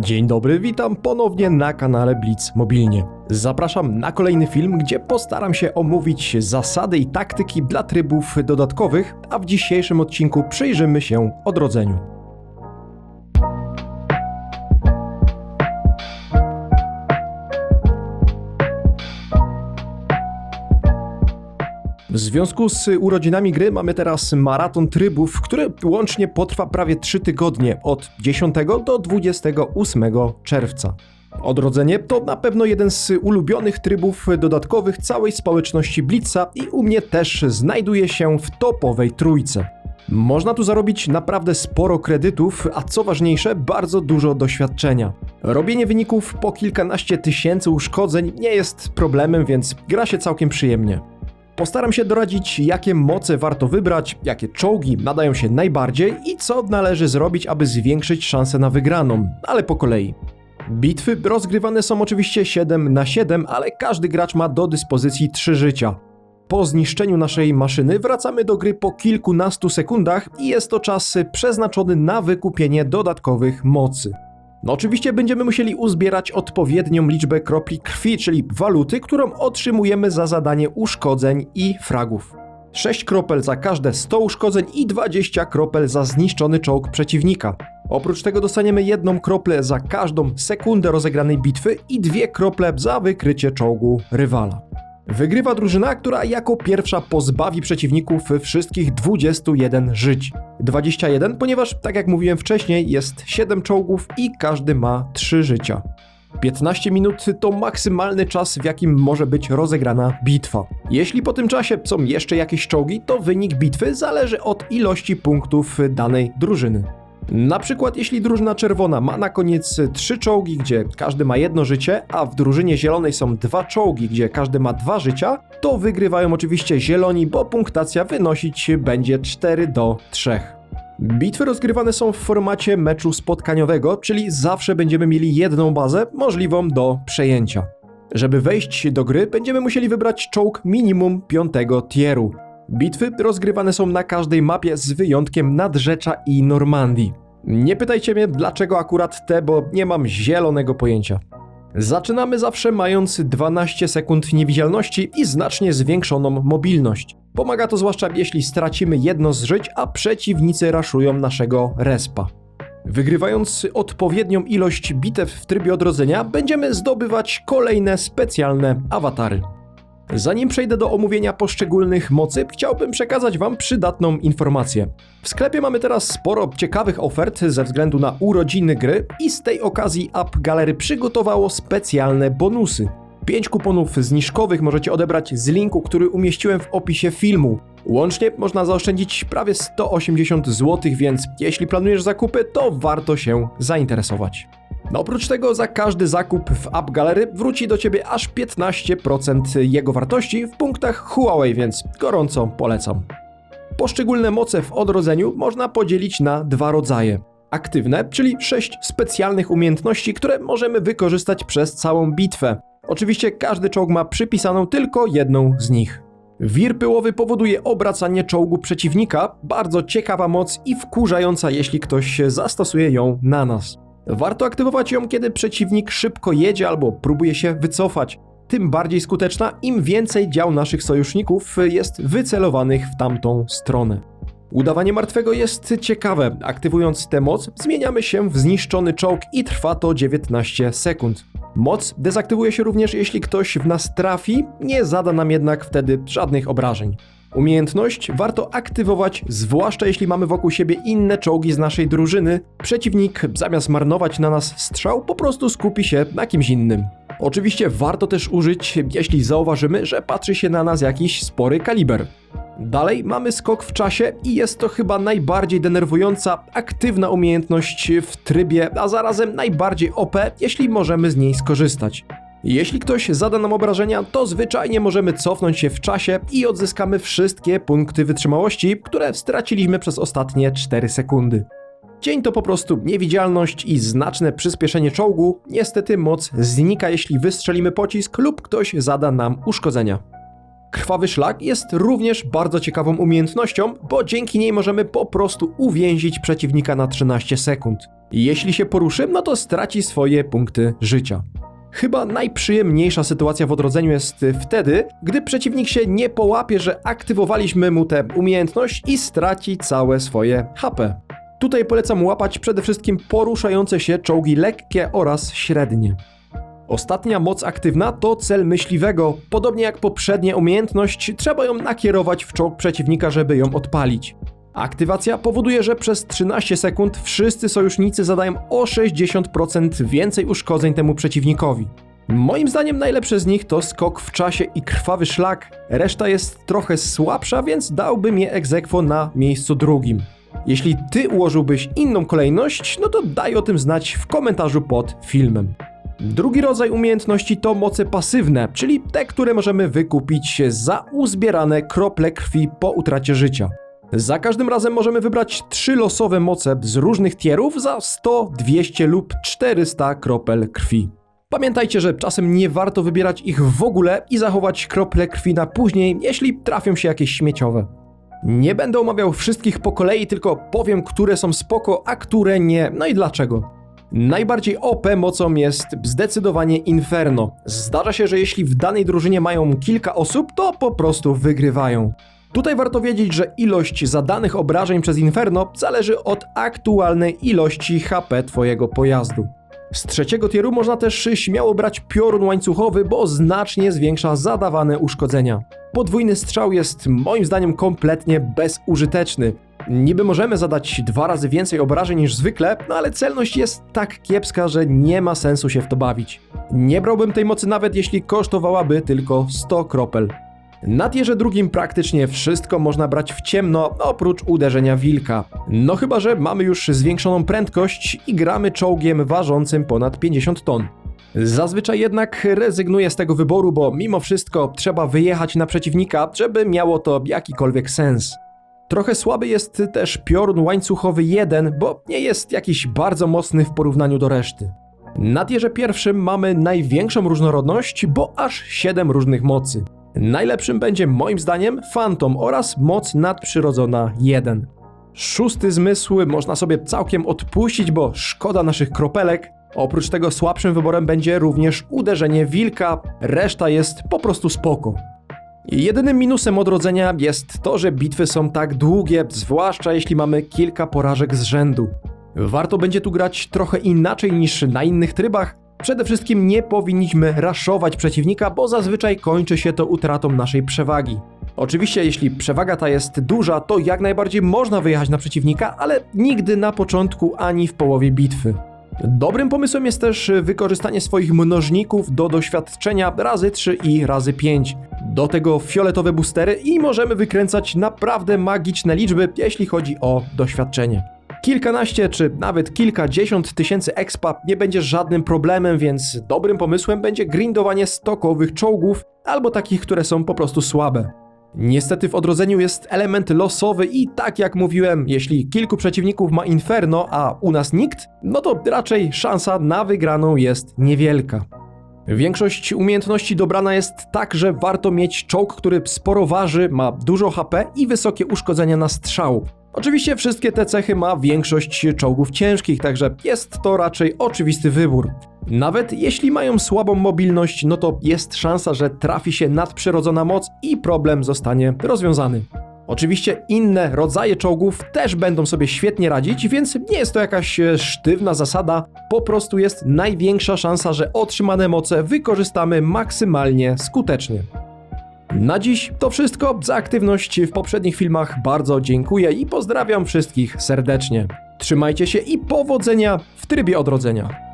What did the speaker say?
Dzień dobry, witam ponownie na kanale Blitz Mobilnie. Zapraszam na kolejny film, gdzie postaram się omówić zasady i taktyki dla trybów dodatkowych, a w dzisiejszym odcinku przyjrzymy się odrodzeniu. W związku z urodzinami gry mamy teraz maraton trybów, który łącznie potrwa prawie 3 tygodnie od 10 do 28 czerwca. Odrodzenie to na pewno jeden z ulubionych trybów dodatkowych całej społeczności Blitza i u mnie też znajduje się w topowej trójce. Można tu zarobić naprawdę sporo kredytów, a co ważniejsze, bardzo dużo doświadczenia. Robienie wyników po kilkanaście tysięcy uszkodzeń nie jest problemem, więc gra się całkiem przyjemnie. Postaram się doradzić, jakie moce warto wybrać, jakie czołgi nadają się najbardziej i co należy zrobić, aby zwiększyć szanse na wygraną, ale po kolei. Bitwy rozgrywane są oczywiście 7 na 7, ale każdy gracz ma do dyspozycji 3 życia. Po zniszczeniu naszej maszyny wracamy do gry po kilkunastu sekundach i jest to czas przeznaczony na wykupienie dodatkowych mocy. No oczywiście będziemy musieli uzbierać odpowiednią liczbę kropli krwi, czyli waluty, którą otrzymujemy za zadanie uszkodzeń i fragów. 6 kropel za każde 100 uszkodzeń i 20 kropel za zniszczony czołg przeciwnika. Oprócz tego dostaniemy jedną kroplę za każdą sekundę rozegranej bitwy i dwie krople za wykrycie czołgu rywala. Wygrywa drużyna, która jako pierwsza pozbawi przeciwników wszystkich 21 żyć. 21, ponieważ, tak jak mówiłem wcześniej, jest 7 czołgów i każdy ma 3 życia. 15 minut to maksymalny czas, w jakim może być rozegrana bitwa. Jeśli po tym czasie są jeszcze jakieś czołgi, to wynik bitwy zależy od ilości punktów danej drużyny. Na przykład, jeśli drużyna czerwona ma na koniec trzy czołgi, gdzie każdy ma jedno życie, a w drużynie zielonej są dwa czołgi, gdzie każdy ma dwa życia, to wygrywają oczywiście zieloni, bo punktacja wynosić będzie 4 do 3. Bitwy rozgrywane są w formacie meczu spotkaniowego, czyli zawsze będziemy mieli jedną bazę możliwą do przejęcia. Żeby wejść do gry, będziemy musieli wybrać czołg minimum 5 tieru. Bitwy rozgrywane są na każdej mapie z wyjątkiem Nadrzecza i Normandii. Nie pytajcie mnie dlaczego akurat te, bo nie mam zielonego pojęcia. Zaczynamy zawsze mając 12 sekund niewidzialności i znacznie zwiększoną mobilność. Pomaga to zwłaszcza jeśli stracimy jedno z żyć, a przeciwnicy raszują naszego respa. Wygrywając odpowiednią ilość bitew w trybie odrodzenia, będziemy zdobywać kolejne specjalne awatary. Zanim przejdę do omówienia poszczególnych mocy, chciałbym przekazać Wam przydatną informację. W sklepie mamy teraz sporo ciekawych ofert ze względu na urodziny gry i z tej okazji App Gallery przygotowało specjalne bonusy. 5 kuponów zniżkowych możecie odebrać z linku, który umieściłem w opisie filmu. Łącznie można zaoszczędzić prawie 180 zł, więc jeśli planujesz zakupy, to warto się zainteresować. No oprócz tego za każdy zakup w App Gallery wróci do Ciebie aż 15% jego wartości w punktach Huawei, więc gorąco polecam. Poszczególne moce w odrodzeniu można podzielić na dwa rodzaje. Aktywne, czyli 6 specjalnych umiejętności, które możemy wykorzystać przez całą bitwę. Oczywiście każdy czołg ma przypisaną tylko jedną z nich. Wir pyłowy powoduje obracanie czołgu przeciwnika, bardzo ciekawa moc i wkurzająca, jeśli ktoś zastosuje ją na nas. Warto aktywować ją, kiedy przeciwnik szybko jedzie albo próbuje się wycofać. Tym bardziej skuteczna, im więcej dział naszych sojuszników jest wycelowanych w tamtą stronę. Udawanie martwego jest ciekawe. Aktywując tę moc, zmieniamy się w zniszczony czołg i trwa to 19 sekund. Moc dezaktywuje się również, jeśli ktoś w nas trafi, nie zada nam jednak wtedy żadnych obrażeń. Umiejętność warto aktywować, zwłaszcza jeśli mamy wokół siebie inne czołgi z naszej drużyny. Przeciwnik, zamiast marnować na nas strzał, po prostu skupi się na kimś innym. Oczywiście warto też użyć, jeśli zauważymy, że patrzy się na nas jakiś spory kaliber. Dalej mamy skok w czasie i jest to chyba najbardziej denerwująca, aktywna umiejętność w trybie, a zarazem najbardziej OP, jeśli możemy z niej skorzystać. Jeśli ktoś zada nam obrażenia, to zwyczajnie możemy cofnąć się w czasie i odzyskamy wszystkie punkty wytrzymałości, które straciliśmy przez ostatnie 4 sekundy. Dzień to po prostu niewidzialność i znaczne przyspieszenie czołgu. Niestety moc znika, jeśli wystrzelimy pocisk lub ktoś zada nam uszkodzenia. Krwawy szlak jest również bardzo ciekawą umiejętnością, bo dzięki niej możemy po prostu uwięzić przeciwnika na 13 sekund. Jeśli się poruszy, no to straci swoje punkty życia. Chyba najprzyjemniejsza sytuacja w odrodzeniu jest wtedy, gdy przeciwnik się nie połapie, że aktywowaliśmy mu tę umiejętność i straci całe swoje HP. Tutaj polecam łapać przede wszystkim poruszające się czołgi lekkie oraz średnie. Ostatnia moc aktywna to cel myśliwego. Podobnie jak poprzednia umiejętność, trzeba ją nakierować w czołg przeciwnika, żeby ją odpalić. Aktywacja powoduje, że przez 13 sekund wszyscy sojusznicy zadają o 60% więcej uszkodzeń temu przeciwnikowi. Moim zdaniem najlepsze z nich to skok w czasie i krwawy szlak. Reszta jest trochę słabsza, więc dałbym je egzekwo na miejscu drugim. Jeśli ty ułożyłbyś inną kolejność, no to daj o tym znać w komentarzu pod filmem. Drugi rodzaj umiejętności to moce pasywne, czyli te, które możemy wykupić za uzbierane krople krwi po utracie życia. Za każdym razem możemy wybrać trzy losowe moce z różnych tierów za 100, 200 lub 400 kropel krwi. Pamiętajcie, że czasem nie warto wybierać ich w ogóle i zachować krople krwi na później, jeśli trafią się jakieś śmieciowe. Nie będę omawiał wszystkich po kolei, tylko powiem, które są spoko, a które nie, no i dlaczego. Najbardziej OP mocą jest zdecydowanie Inferno. Zdarza się, że jeśli w danej drużynie mają kilka osób, to po prostu wygrywają. Tutaj warto wiedzieć, że ilość zadanych obrażeń przez Inferno zależy od aktualnej ilości HP twojego pojazdu. Z trzeciego tieru można też śmiało brać piorun łańcuchowy, bo znacznie zwiększa zadawane uszkodzenia. Podwójny strzał jest moim zdaniem kompletnie bezużyteczny. Niby możemy zadać dwa razy więcej obrażeń niż zwykle, no ale celność jest tak kiepska, że nie ma sensu się w to bawić. Nie brałbym tej mocy nawet jeśli kosztowałaby tylko 100 kropel. Na tierze drugim praktycznie wszystko można brać w ciemno, oprócz uderzenia wilka. No chyba, że mamy już zwiększoną prędkość i gramy czołgiem ważącym ponad 50 ton. Zazwyczaj jednak rezygnuję z tego wyboru, bo mimo wszystko trzeba wyjechać na przeciwnika, żeby miało to jakikolwiek sens. Trochę słaby jest też piorun łańcuchowy 1, bo nie jest jakiś bardzo mocny w porównaniu do reszty. Na tierze pierwszym mamy największą różnorodność, bo aż 7 różnych mocy. Najlepszym będzie moim zdaniem Phantom oraz moc nadprzyrodzona 1. Szósty zmysł można sobie całkiem odpuścić, bo szkoda naszych kropelek. Oprócz tego słabszym wyborem będzie również uderzenie wilka, reszta jest po prostu spoko. Jedynym minusem odrodzenia jest to, że bitwy są tak długie, zwłaszcza jeśli mamy kilka porażek z rzędu. Warto będzie tu grać trochę inaczej niż na innych trybach. Przede wszystkim nie powinniśmy raszować przeciwnika, bo zazwyczaj kończy się to utratą naszej przewagi. Oczywiście, jeśli przewaga ta jest duża, to jak najbardziej można wyjechać na przeciwnika, ale nigdy na początku ani w połowie bitwy. Dobrym pomysłem jest też wykorzystanie swoich mnożników do doświadczenia razy 3 i razy 5. Do tego fioletowe boostery i możemy wykręcać naprawdę magiczne liczby, jeśli chodzi o doświadczenie. Kilkanaście czy nawet kilkadziesiąt tysięcy expa nie będzie żadnym problemem, więc dobrym pomysłem będzie grindowanie stokowych czołgów albo takich, które są po prostu słabe. Niestety w odrodzeniu jest element losowy i tak jak mówiłem, jeśli kilku przeciwników ma Inferno, a u nas nikt, no to raczej szansa na wygraną jest niewielka. Większość umiejętności dobrana jest tak, że warto mieć czołg, który sporo waży, ma dużo HP i wysokie uszkodzenia na strzał. Oczywiście wszystkie te cechy ma większość czołgów ciężkich, także jest to raczej oczywisty wybór. Nawet jeśli mają słabą mobilność, no to jest szansa, że trafi się nadprzyrodzona moc i problem zostanie rozwiązany. Oczywiście inne rodzaje czołgów też będą sobie świetnie radzić, więc nie jest to jakaś e, sztywna zasada, po prostu jest największa szansa, że otrzymane moce wykorzystamy maksymalnie skutecznie. Na dziś to wszystko. Za aktywność w poprzednich filmach bardzo dziękuję i pozdrawiam wszystkich serdecznie. Trzymajcie się i powodzenia w trybie odrodzenia.